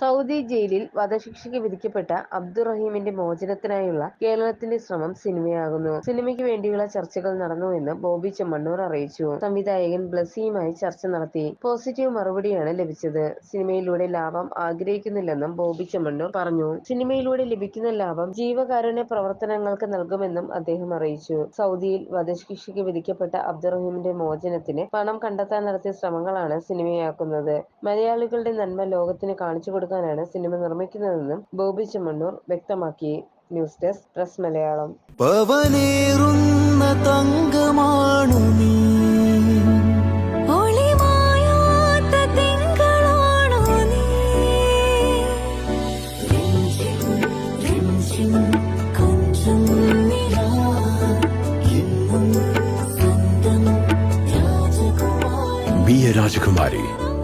Saudi ജയിലിൽ വധശിക്ഷയ്ക്ക് വിധിക്കപ്പെട്ട അബ്ദുറഹീമിന്റെ മോചനത്തിനായുള്ള കേരളത്തിന്റെ ശ്രമം സിനിമയാകുന്നു. സിനിമയ്ക്ക് വേണ്ടിയുള്ള ചർച്ചകൾ നടന്നുവെന്ന് ബോബി ചെമ്മണ്ണൂർ അറിയിച്ചു. സംവിധായകൻ ബ്ലസിയുമായി ചർച്ച നടത്തി. പോസിറ്റീവ് മറുപടിയാണ് ലഭിച്ചത്. സിനിമയിലൂടെ ലാഭം ആഗ്രഹിക്കുന്നില്ലെന്നും ബോബി ചെമ്മണ്ണൂർ പറഞ്ഞു. സിനിമയിലൂടെ ലഭിക്കുന്ന ലാഭം ജീവകാരുണ്യ പ്രവർത്തനങ്ങൾക്ക് നൽകുമെന്നും അദ്ദേഹം അറിയിച്ചു. സൗദിയിൽ വധശിക്ഷയ്ക്ക് വിധിക്കപ്പെട്ട അബ്ദുറഹീമിന്റെ മോചനത്തിന് പണം കണ്ടെത്താൻ നടത്തിയ ശ്രമങ്ങളാണ് സിനിമയാക്കുന്നത്. മലയാളികളുടെ നന്മ ലോകത്തിന് കാണിച്ചു കൊടുക്കാനാണ് സിനിമ നിർമ്മിക്കുന്നതെന്നും ബോബി ചെമ്മണ്ണൂർ വ്യക്തമാക്കി. News desk press Malayalam. പവനേറുന്ന തങ്കമാണു നീ. രാജകുമാരി.